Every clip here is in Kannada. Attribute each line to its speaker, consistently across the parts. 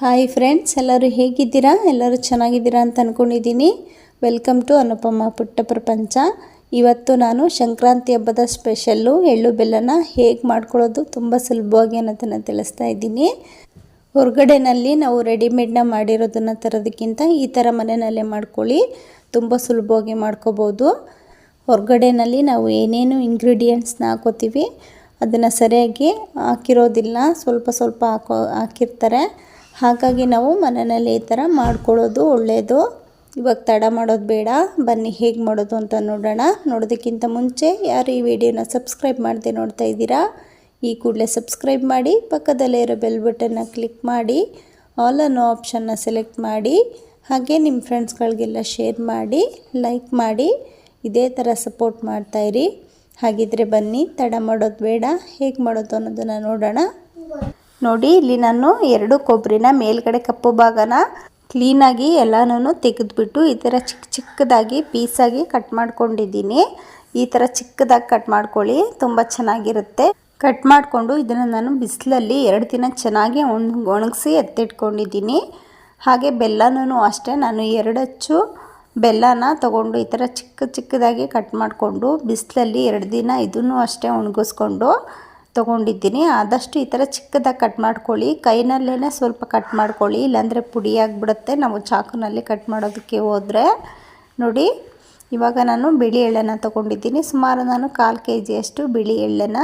Speaker 1: ಹಾಯ್ ಫ್ರೆಂಡ್ಸ್ ಎಲ್ಲರೂ ಹೇಗಿದ್ದೀರಾ? ಎಲ್ಲರೂ ಚೆನ್ನಾಗಿದ್ದೀರಾ ಅಂತ ಅಂದ್ಕೊಂಡಿದ್ದೀನಿ ವೆಲ್ಕಮ್ ಟು ಅನುಪಮ ಪುಟ್ಟ ಪ್ರಪಂಚ ಇವತ್ತು ನಾನು ಸಂಕ್ರಾಂತಿ ಹಬ್ಬದ ಸ್ಪೆಷಲ್ಲು ಎಳ್ಳು ಬೆಲ್ಲನ ಹೇಗೆ ಮಾಡ್ಕೊಳ್ಳೋದು ತುಂಬ ಸುಲಭವಾಗಿ ಅನ್ನೋದನ್ನು ತಿಳಿಸ್ತಾ ಇದ್ದೀನಿ. ಹೊರಗಡೆನಲ್ಲಿ ನಾವು ರೆಡಿಮೇಡ್ನ ಮಾಡಿರೋದನ್ನು ತರೋದಕ್ಕಿಂತ ಈ ಥರ ಮನೆಯಲ್ಲೇ ಮಾಡ್ಕೊಳ್ಳಿ. ತುಂಬ ಸುಲಭವಾಗಿ ಮಾಡ್ಕೋಬೋದು. ಹೊರಗಡೆನಲ್ಲಿ ನಾವು ಏನೇನು ಇಂಗ್ರೀಡಿಯೆಂಟ್ಸ್ನ ಹಾಕೋತೀವಿ, ಅದನ್ನು ಸರಿಯಾಗಿ ಹಾಕಿರೋದಿಲ್ಲ. ಸ್ವಲ್ಪ ಸ್ವಲ್ಪ ಹಾಕೋ, ಹಾಕಿರ್ತಾರೆ. ಹಾಗಾಗಿ ನಾವು ಮನೆಯಲ್ಲಿ ಈ ಥರ ಮಾಡ್ಕೊಳ್ಳೋದು ಒಳ್ಳೆಯದು ಇವಾಗ ತಡ ಮಾಡೋದು ಬೇಡ, ಬನ್ನಿ ಹೇಗೆ ಮಾಡೋದು ಅಂತ ನೋಡೋಣ. ನೋಡೋದಕ್ಕಿಂತ ಮುಂಚೆ ಯಾರು ಈ ವಿಡಿಯೋನ ಸಬ್ಸ್ಕ್ರೈಬ್ ಮಾಡದೆ ನೋಡ್ತಾ ಇದ್ದೀರಾ, ಈ ಕೂಡಲೇ ಸಬ್ಸ್ಕ್ರೈಬ್ ಮಾಡಿ, ಪಕ್ಕದಲ್ಲೇ ಇರೋ ಬೆಲ್ ಬಟನ್ನ ಕ್ಲಿಕ್ ಮಾಡಿ, ಆಲ್ ಅನ್ನೋ ಆಪ್ಷನ್ನ ಸೆಲೆಕ್ಟ್ ಮಾಡಿ, ಹಾಗೆ ನಿಮ್ಮ ಫ್ರೆಂಡ್ಸ್ಗಳಿಗೆಲ್ಲ ಶೇರ್ ಮಾಡಿ, ಲೈಕ್ ಮಾಡಿ, ಇದೇ ಥರ ಸಪೋರ್ಟ್ ಮಾಡ್ತಾಯಿರಿ ಹಾಗಿದ್ರೆ ಬನ್ನಿ, ತಡ ಮಾಡೋದು ಬೇಡ, ಹೇಗೆ ಮಾಡೋದು ಅನ್ನೋದನ್ನು ನೋಡೋಣ. ನೋಡಿ, ಇಲ್ಲಿ ನಾನು ಎರಡು ಕೊಬ್ಬರಿನ ಮೇಲ್ಗಡೆ ಕಪ್ಪು ಭಾಗನ ಕ್ಲೀನಾಗಿ ಎಲ್ಲನೂ ತೆಗೆದುಬಿಟ್ಟು ಈ ಥರ ಚಿಕ್ಕ ಚಿಕ್ಕದಾಗಿ ಪೀಸಾಗಿ ಕಟ್ ಮಾಡ್ಕೊಂಡಿದ್ದೀನಿ. ಈ ಥರ ಚಿಕ್ಕದಾಗಿ ಕಟ್ ಮಾಡ್ಕೊಳ್ಳಿ, ತುಂಬ ಚೆನ್ನಾಗಿರುತ್ತೆ. ಕಟ್ ಮಾಡಿಕೊಂಡು ಇದನ್ನು ನಾನು ಬಿಸಿಲಲ್ಲಿ ಎರಡು ದಿನ ಚೆನ್ನಾಗಿ ಒಣ ಒಣಗಿಸಿ ಎತ್ತಿಟ್ಕೊಂಡಿದ್ದೀನಿ. ಹಾಗೆ ಬೆಲ್ಲನೂ ಅಷ್ಟೇ, ನಾನು ಎರಡಚ್ಚು ಬೆಲ್ಲನ ತಗೊಂಡು ಈ ಥರ ಚಿಕ್ಕ ಚಿಕ್ಕದಾಗಿ ಕಟ್ ಮಾಡಿಕೊಂಡು ಬಿಸಿಲಲ್ಲಿ ಎರಡು ದಿನ ಇದನ್ನು ಅಷ್ಟೇ ಒಣಗಿಸ್ಕೊಂಡು ತೊಗೊಂಡಿದ್ದೀನಿ. ಆದಷ್ಟು ಈ ಥರ ಚಿಕ್ಕದಾಗಿ ಕಟ್ ಮಾಡ್ಕೊಳ್ಳಿ. ಕೈನಲ್ಲೇ ಸ್ವಲ್ಪ ಕಟ್ ಮಾಡ್ಕೊಳ್ಳಿ. ಇಲ್ಲಾಂದರೆ ಪುಡಿ ಆಗಿಬಿಡುತ್ತೆ. ನಾವು ಚಾಕುನಲ್ಲಿ ಕಟ್ ಮಾಡೋದಕ್ಕೆ ಹೋದರೆ. ನೋಡಿ, ಇವಾಗ ನಾನು ಬಿಳಿ ಎಳ್ಳೆನ ತೊಗೊಂಡಿದ್ದೀನಿ. ಸುಮಾರು ನಾನು ಕಾಲು ಕೆ ಜಿಯಷ್ಟು ಬಿಳಿ ಎಳ್ಳೆನ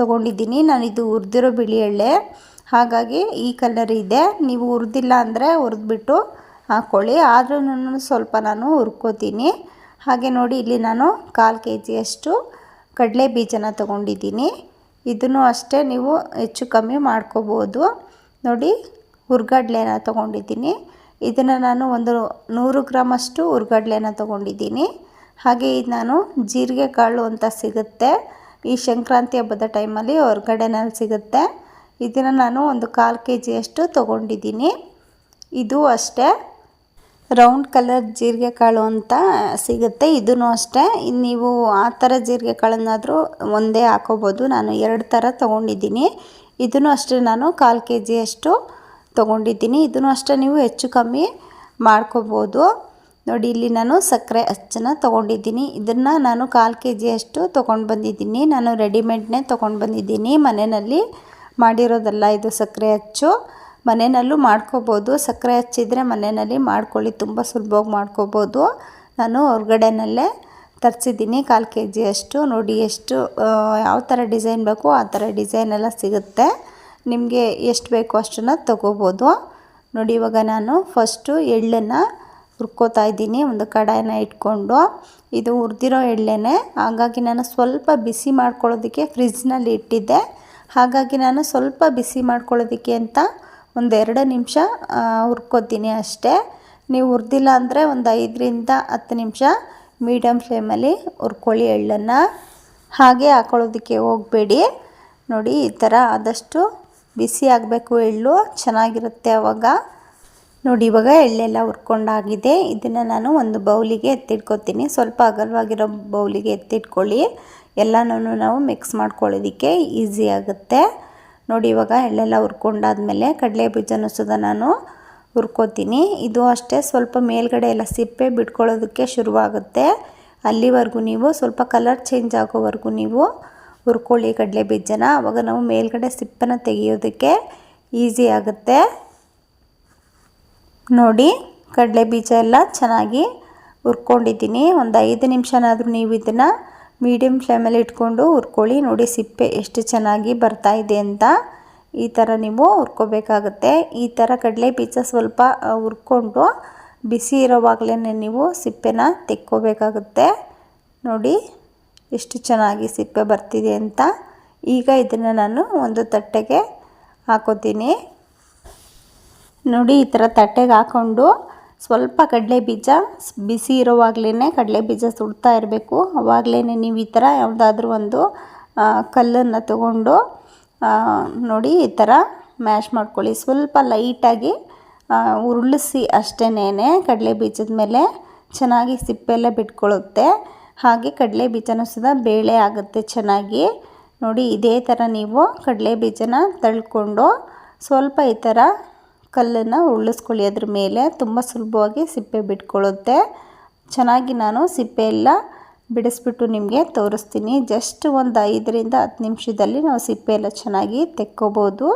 Speaker 1: ತೊಗೊಂಡಿದ್ದೀನಿ. ನಾನು ಇದು ಹುರಿದಿರೋ ಬಿಳಿ ಎಳ್ಳೆ. ಹಾಗಾಗಿ ಈ ಕಲರ್ ಇದೆ. ನೀವು ಹುರಿದಿಲ್ಲ ಅಂದರೆ ಹುರಿದ್ಬಿಟ್ಟು ಹಾಕ್ಕೊಳ್ಳಿ ಆದ್ರೂ ಸ್ವಲ್ಪ ನಾನು ಹುರ್ಕೋತೀನಿ. ಹಾಗೆ ನೋಡಿ, ಇಲ್ಲಿ ನಾನು ಕಾಲು ಕೆ ಜಿಯಷ್ಟು ಕಡಲೆ ಬೀಜನ ತೊಗೊಂಡಿದ್ದೀನಿ. ಇದನ್ನು ಅಷ್ಟೇ ನೀವು ಹೆಚ್ಚು ಕಮ್ಮಿ ಮಾಡ್ಕೋಬೋದು. ನೋಡಿ, ಹುರ್ಗಡ್ಲೆನ ತೊಗೊಂಡಿದ್ದೀನಿ. ಇದನ್ನು ನಾನು ಒಂದು ನೂರು ಗ್ರಾಮಷ್ಟು ಹುರ್ಗಡ್ಲೆನ ತೊಗೊಂಡಿದ್ದೀನಿ. ಹಾಗೆ ಇದು ನಾನು ಜೀರಿಗೆ ಕಾಳು ಅಂತ ಸಿಗುತ್ತೆ. ಈ ಸಂಕ್ರಾಂತಿ ಹಬ್ಬದ ಟೈಮಲ್ಲಿ ಹೊರಗಡೆನಲ್ಲಿ ಸಿಗುತ್ತೆ. ಇದನ್ನು ನಾನು ಒಂದು ಕಾಲು ಕೆ ಜಿಯಷ್ಟು ತೊಗೊಂಡಿದ್ದೀನಿ. ಇದು ಅಷ್ಟೇ. ರೌಂಡ್ ಕಲರ್ ಜೀರಿಗೆ ಕಾಳು ಅಂತ ಸಿಗುತ್ತೆ. ಇದೂ ಅಷ್ಟೇ. ನೀವು ಆ ಥರ ಜೀರಿಗೆ ಕಾಳನ್ನಾದರೂ ಒಂದೇ ಹಾಕೋಬೋದು. ನಾನು ಎರಡು ಥರ ತೊಗೊಂಡಿದ್ದೀನಿ. ಇದನ್ನು ಅಷ್ಟೇ ನಾನು ಕಾಲು ಕೆ ಜಿಯಷ್ಟು ತೊಗೊಂಡಿದ್ದೀನಿ. ಇದನ್ನು ಅಷ್ಟೇ ನೀವು ಹೆಚ್ಚು ಕಮ್ಮಿ ಮಾಡ್ಕೋಬೋದು. ನೋಡಿ, ಇಲ್ಲಿ ನಾನು ಸಕ್ಕರೆ ಅಚ್ಚನ್ನು ತೊಗೊಂಡಿದ್ದೀನಿ. ಇದನ್ನು ನಾನು ಕಾಲು ಕೆ ಜಿಯಷ್ಟು ತೊಗೊಂಡು ಬಂದಿದ್ದೀನಿ. ನಾನು ರೆಡಿಮೇಡ್ನೇ ತೊಗೊಂಡು ಬಂದಿದ್ದೀನಿ. ಮನೆಯಲ್ಲಿ ಮಾಡಿರೋದಲ್ಲ ಇದು ಸಕ್ಕರೆ ಅಚ್ಚು. ಮನೆಯಲ್ಲೂ ಮಾಡ್ಕೋಬೋದು. ಸಕ್ಕರೆ ಹಚ್ಚಿದರೆ ಮನೆಯಲ್ಲಿ ಮಾಡ್ಕೊಳ್ಳಿ, ತುಂಬ ಸುಲಭವಾಗಿ ಮಾಡ್ಕೋಬೋದು. ನಾನು ಹೊರಗಡೆನಲ್ಲೇ ತರಿಸಿದ್ದೀನಿ, ಕಾಲು ಕೆ ಜಿಯಷ್ಟು ನೋಡಿ ಎಷ್ಟು ಯಾವ ಥರ ಡಿಸೈನ್ ಬೇಕು ಆ ಥರ ಡಿಸೈನ್ ಎಲ್ಲ ಸಿಗುತ್ತೆ. ನಿಮಗೆ ಎಷ್ಟು ಬೇಕು ಅಷ್ಟನ್ನು ತೊಗೋಬೋದು. ನೋಡಿ, ಇವಾಗ ನಾನು ಫಸ್ಟು ಎಳ್ಳನ್ನು ಹುರ್ಕೋತಾ ಇದ್ದೀನಿ, ಒಂದು ಕಡಾಯನ್ನ ಇಟ್ಕೊಂಡು. ಇದು ಹುರಿದಿರೋ ಎಳ್ಳೆನೆ. ಹಾಗಾಗಿ ನಾನು ಸ್ವಲ್ಪ ಬಿಸಿ ಮಾಡ್ಕೊಳ್ಳೋದಕ್ಕೆ ಫ್ರಿಜ್ನಲ್ಲಿ ಇಟ್ಟಿದ್ದೆ. ಹಾಗಾಗಿ ನಾನು ಸ್ವಲ್ಪ ಬಿಸಿ ಮಾಡ್ಕೊಳ್ಳೋದಕ್ಕೆ ಅಂತ ಒಂದು ಎರಡು ನಿಮಿಷ ಹುರ್ಕೋತೀನಿ ಅಷ್ಟೇ. ನೀವು ಹುರಿದಿಲ್ಲ ಅಂದರೆ ಒಂದು ಐದರಿಂದ ಹತ್ತು ನಿಮಿಷ ಮೀಡಿಯಮ್ ಫ್ಲೇಮಲ್ಲಿ ಹುರ್ಕೊಳ್ಳಿ ಎಳ್ಳನ್ನು. ಹಾಗೆ ಹಾಕೊಳ್ಳೋದಕ್ಕೆ ಹೋಗಬೇಡಿ. ನೋಡಿ, ಈ ಥರ ಆದಷ್ಟು ಬಿಸಿ ಆಗಬೇಕು ಎಳ್ಳು, ಚೆನ್ನಾಗಿರುತ್ತೆ ಅವಾಗ. ನೋಡಿ, ಇವಾಗ ಎಳ್ಳೆಲ್ಲ ಹುರ್ಕೊಂಡಾಗಿದೆ. ಇದನ್ನು ನಾನು ಒಂದು ಬೌಲಿಗೆ ಎತ್ತಿಟ್ಕೊತೀನಿ. ಸ್ವಲ್ಪ ಅಗಲವಾಗಿರೋ ಬೌಲಿಗೆ ಎತ್ತಿಟ್ಕೊಳ್ಳಿ. ಎಲ್ಲನೂ ನಾವು ಮಿಕ್ಸ್ ಮಾಡ್ಕೊಳ್ಳೋದಕ್ಕೆ ಈಸಿ ಆಗುತ್ತೆ. ನೋಡಿ ಇವಾಗ ಎಳ್ಳೆಲ್ಲ ಹುರ್ಕೊಂಡಾದ್ಮೇಲೆ ಕಡಲೆ ಬೀಜನೂ ಸುದ ನಾನು ಹುರ್ಕೋತೀನಿ. ಇದು ಅಷ್ಟೇ ಸ್ವಲ್ಪ ಮೇಲ್ಗಡೆ ಎಲ್ಲ ಸಿಪ್ಪೆ ಬಿಟ್ಕೊಳ್ಳೋದಕ್ಕೆ ಶುರುವಾಗುತ್ತೆ. ಅಲ್ಲಿವರೆಗೂ ನೀವು ಸ್ವಲ್ಪ ಕಲರ್ ಚೇಂಜ್ ಆಗೋವರೆಗೂ ನೀವು ಹುರ್ಕೊಳ್ಳಿ ಕಡಲೆ ಬೀಜನ. ಆವಾಗ ನಾವು ಮೇಲ್ಗಡೆ ಸಿಪ್ಪೆನ ತೆಗೆಯೋದಕ್ಕೆ ಈಸಿ ಆಗುತ್ತೆ. ನೋಡಿ ಕಡಲೆ ಬೀಜ ಎಲ್ಲ ಚೆನ್ನಾಗಿ ಹುರ್ಕೊಂಡಿದ್ದೀನಿ. ಒಂದು ಐದು ನಿಮಿಷನಾದರೂ ನೀವು ಇದನ್ನು ಮೀಡಿಯಮ್ ಫ್ಲೇಮಲ್ಲಿ ಇಟ್ಕೊಂಡು ಹುರ್ಕೊಳ್ಳಿ. ನೋಡಿ ಸಿಪ್ಪೆ ಎಷ್ಟು ಚೆನ್ನಾಗಿ ಬರ್ತಾ ಇದೆ ಅಂತ. ಈ ಥರ ನೀವು ಹುರ್ಕೋಬೇಕಾಗುತ್ತೆ. ಈ ಥರ ಕಡಲೆ ಬೀಜ ಸ್ವಲ್ಪ ಹುರ್ಕೊಂಡು ಬಿಸಿ ಇರೋವಾಗಲೇ ನೀವು ಸಿಪ್ಪೆನ ತೆಕ್ಕೋಬೇಕಾಗುತ್ತೆ. ನೋಡಿ ಎಷ್ಟು ಚೆನ್ನಾಗಿ ಸಿಪ್ಪೆ ಬರ್ತಿದೆ ಅಂತ. ಈಗ ಇದನ್ನು ನಾನು ಒಂದು ತಟ್ಟೆಗೆ ಹಾಕೋತೀನಿ. ನೋಡಿ ಈ ಥರ ತಟ್ಟೆಗೆ ಹಾಕ್ಕೊಂಡು ಸ್ವಲ್ಪ ಕಡಲೆ ಬೀಜ, ಬಿಸಿ ಇರೋವಾಗಲೇ ಕಡಲೆ ಬೀಜ ಸುಡ್ತಾ ಇರಬೇಕು. ಅವಾಗಲೇ ನೀವು ಈ ಥರ ಯಾವುದಾದ್ರೂ ಒಂದು ಕಲ್ಲನ್ನು ತಗೊಂಡು ನೋಡಿ ಈ ಥರ ಮ್ಯಾಶ್ ಮಾಡ್ಕೊಳ್ಳಿ. ಸ್ವಲ್ಪ ಲೈಟಾಗಿ ಉರುಳಿಸಿ ಅಷ್ಟೇನೇ ಕಡಲೆ ಬೀಜದ ಮೇಲೆ ಚೆನ್ನಾಗಿ ಸಿಪ್ಪೆಲ್ಲ ಬಿಟ್ಕೊಳ್ಳುತ್ತೆ. ಹಾಗೆ ಕಡಲೆ ಬೀಜನೂ ಸಹ ಬೇಳೆ ಆಗುತ್ತೆ ಚೆನ್ನಾಗಿ. ನೋಡಿ ಇದೇ ಥರ ನೀವು ಕಡಲೆ ಬೀಜನ ತಳ್ಕೊಂಡು ಸ್ವಲ್ಪ ಈ ಥರ ಕಲ್ಲನ್ನು ಉರುಳಿಸ್ಕೊಳ್ಳಿ ಅದ್ರ ಮೇಲೆ ತುಂಬ ಸುಲಭವಾಗಿ ಸಿಪ್ಪೆ ಬಿಟ್ಕೊಳ್ಳುತ್ತೆ. ಚೆನ್ನಾಗಿ ನಾನು ಸಿಪ್ಪೆ ಎಲ್ಲ ಬಿಡಿಸ್ಬಿಟ್ಟು ನಿಮಗೆ ತೋರಿಸ್ತೀನಿ. ಜಸ್ಟ್ ಒಂದು ಐದರಿಂದ ಹತ್ತು ನಿಮಿಷದಲ್ಲಿ ನಾವು ಸಿಪ್ಪೆ ಎಲ್ಲ ಚೆನ್ನಾಗಿ ತೆಕ್ಕೋಬೋದು.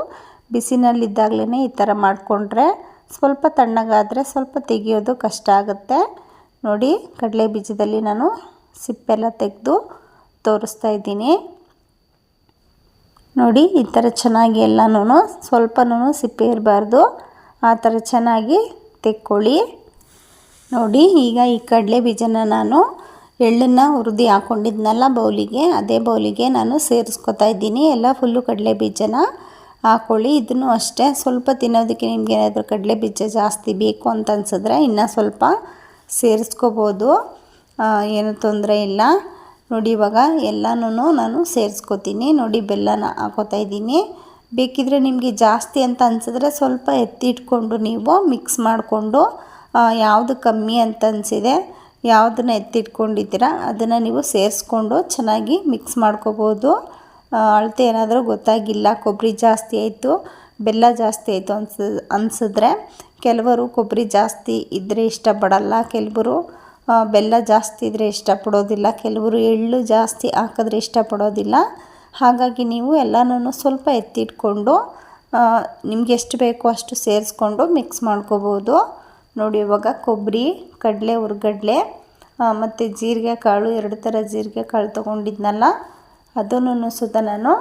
Speaker 1: ಬಿಸಿನಲ್ಲಿದ್ದಾಗಲೇ ಈ ಥರ ಮಾಡಿಕೊಂಡ್ರೆ ಸ್ವಲ್ಪ ತಣ್ಣಗಾದರೆ ಸ್ವಲ್ಪ ತೆಗೆಯೋದು ಕಷ್ಟ ಆಗುತ್ತೆ. ನೋಡಿ, ಕಡಲೆ ಬೀಜದಲ್ಲಿ ನಾನು ಸಿಪ್ಪೆಲ್ಲ ತೆಗೆದು ತೋರಿಸ್ತಾ ಇದ್ದೀನಿ. ನೋಡಿ, ಈ ಥರ ಚೆನ್ನಾಗಿ ಎಲ್ಲನೂ ಸ್ವಲ್ಪನೂ ಸಿಪ್ಪೆ ಇರಬಾರ್ದು. ಆ ಥರ ಚೆನ್ನಾಗಿ ತೆಕ್ಕೊಳ್ಳಿ. ನೋಡಿ, ಈಗ ಈ ಕಡಲೆ ಬೀಜನ ನಾನು ಎಳ್ಳನ್ನು ಹುರಿದು ಹಾಕ್ಕೊಂಡಿದ್ನಲ್ಲ ಬೌಲಿಗೆ, ಅದೇ ಬೌಲಿಗೆ ನಾನು ಸೇರಿಸ್ಕೊತಾ ಇದ್ದೀನಿ. ಎಲ್ಲ ಫುಲ್ಲು ಕಡಲೆ ಬೀಜನ ಹಾಕ್ಕೊಳ್ಳಿ ಇದನ್ನು ಅಷ್ಟೇ, ಸ್ವಲ್ಪ ತಿನ್ನೋದಕ್ಕೆ ನಿಮ್ಗೆ ಏನಾದರೂ ಕಡಲೆ ಬೀಜ ಜಾಸ್ತಿ ಬೇಕು ಅಂತ ಅನ್ಸಿದ್ರೆ ಇನ್ನೂ ಸ್ವಲ್ಪ ಸೇರಿಸ್ಕೋಬೋದು. ಏನೂ ತೊಂದರೆ ಇಲ್ಲ. ನೋಡಿ ಇವಾಗ ಎಲ್ಲನೂ ನಾನು ಸೇರಿಸ್ಕೋತೀನಿ. ನೋಡಿ ಬೆಲ್ಲನ ಹಾಕೋತಾ ಇದ್ದೀನಿ. ಬೇಕಿದ್ರೆ ನಿಮಗೆ ಜಾಸ್ತಿ ಅಂತ ಅನಿಸಿದ್ರೆ ಸ್ವಲ್ಪ ಎತ್ತಿಟ್ಕೊಂಡು ನೀವು ಮಿಕ್ಸ್ ಮಾಡಿಕೊಂಡು ಯಾವುದು ಕಮ್ಮಿ ಅಂತ ಅನಿಸಿದೆ ಯಾವುದನ್ನ ಎತ್ತಿಟ್ಕೊಂಡಿದ್ದೀರಾ ಅದನ್ನು ನೀವು ಸೇರಿಸ್ಕೊಂಡು ಚೆನ್ನಾಗಿ ಮಿಕ್ಸ್ ಮಾಡ್ಕೋಬೋದು. ಅಳತೆ ಏನಾದರೂ ಗೊತ್ತಾಗಿಲ್ಲ, ಕೊಬ್ಬರಿ ಜಾಸ್ತಿ ಆಯಿತು, ಬೆಲ್ಲ ಜಾಸ್ತಿ ಆಯಿತು ಅನ್ಸ, ಅನಿಸಿದ್ರೆ ಕೆಲವರು ಕೊಬ್ಬರಿ ಜಾಸ್ತಿ ಇದ್ದರೆ ಇಷ್ಟಪಡಲ್ಲ ಕೆಲವರು. ಬೆಲ್ಲ ಜಾಸ್ತಿ ಇದ್ದರೆ ಇಷ್ಟಪಡೋದಿಲ್ಲ. ಕೆಲವರು ಎಳ್ಳು ಜಾಸ್ತಿ ಹಾಕಿದ್ರೆ ಇಷ್ಟಪಡೋದಿಲ್ಲ. ಹಾಗಾಗಿ ನೀವು ಎಲ್ಲನೂ ಸ್ವಲ್ಪ ಎತ್ತಿಟ್ಕೊಂಡು ನಿಮ್ಗೆ ಎಷ್ಟು ಬೇಕೋ ಅಷ್ಟು ಸೇರಿಸ್ಕೊಂಡು ಮಿಕ್ಸ್ ಮಾಡ್ಕೋಬೋದು. ನೋಡಿ, ಇವಾಗ ಕೊಬ್ಬರಿ, ಕಡಲೆ ಹುರ್ಗಡ್ಲೆ ಮತ್ತು ಜೀರಿಗೆ ಕಾಳು ಎರಡು ಥರ ಜೀರಿಗೆ ಕಾಳು ತೊಗೊಂಡಿದ್ನಲ್ಲ ಅದನ್ನು ಸುತ ನಾನು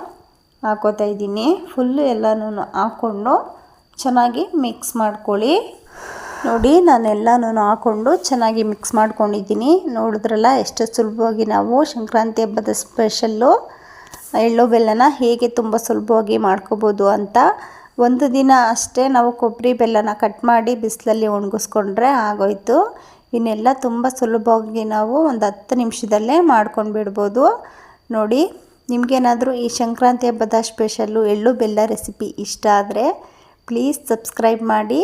Speaker 1: ಹಾಕೋತಾ ಇದ್ದೀನಿ. ಫುಲ್ಲು ಎಲ್ಲನೂ ಹಾಕ್ಕೊಂಡು ಚೆನ್ನಾಗಿ ಮಿಕ್ಸ್ ಮಾಡ್ಕೊಳ್ಳಿ. ನೋಡಿ ನಾನೆಲ್ಲನೂ ಹಾಕ್ಕೊಂಡು ಚೆನ್ನಾಗಿ ಮಿಕ್ಸ್ ಮಾಡ್ಕೊಂಡಿದ್ದೀನಿ. ನೋಡಿದ್ರಲ್ಲ, ಎಷ್ಟು ಸುಲಭವಾಗಿ ನಾವು ಸಂಕ್ರಾಂತಿ ಹಬ್ಬದ ಸ್ಪೆಷಲ್ಲು ಎಳ್ಳು ಬೆಲ್ಲನ ಹೇಗೆ ತುಂಬ ಸುಲಭವಾಗಿ ಮಾಡ್ಕೋಬೋದು ಅಂತ ಒಂದು ದಿನ ಅಷ್ಟೇ ನಾವು ಕೊಬ್ಬರಿ ಬೆಲ್ಲನ ಕಟ್ ಮಾಡಿ ಬಿಸಿಲಲ್ಲಿ ಒಣಗಿಸ್ಕೊಂಡ್ರೆ ಆಗೋಯ್ತು. ಇನ್ನೆಲ್ಲ ತುಂಬ ಸುಲಭವಾಗಿ ನಾವು ಒಂದು ಹತ್ತು ನಿಮಿಷದಲ್ಲೇ ಮಾಡ್ಕೊಂಡು ಬಿಡ್ಬೋದು ನೋಡಿ, ನಿಮಗೇನಾದರೂ ಈ ಸಂಕ್ರಾಂತಿ ಹಬ್ಬದ ಸ್ಪೆಷಲ್ಲು ಎಳ್ಳು ಬೆಲ್ಲ ರೆಸಿಪಿ ಇಷ್ಟ ಆದರೆ ಪ್ಲೀಸ್ ಸಬ್ಸ್ಕ್ರೈಬ್ ಮಾಡಿ.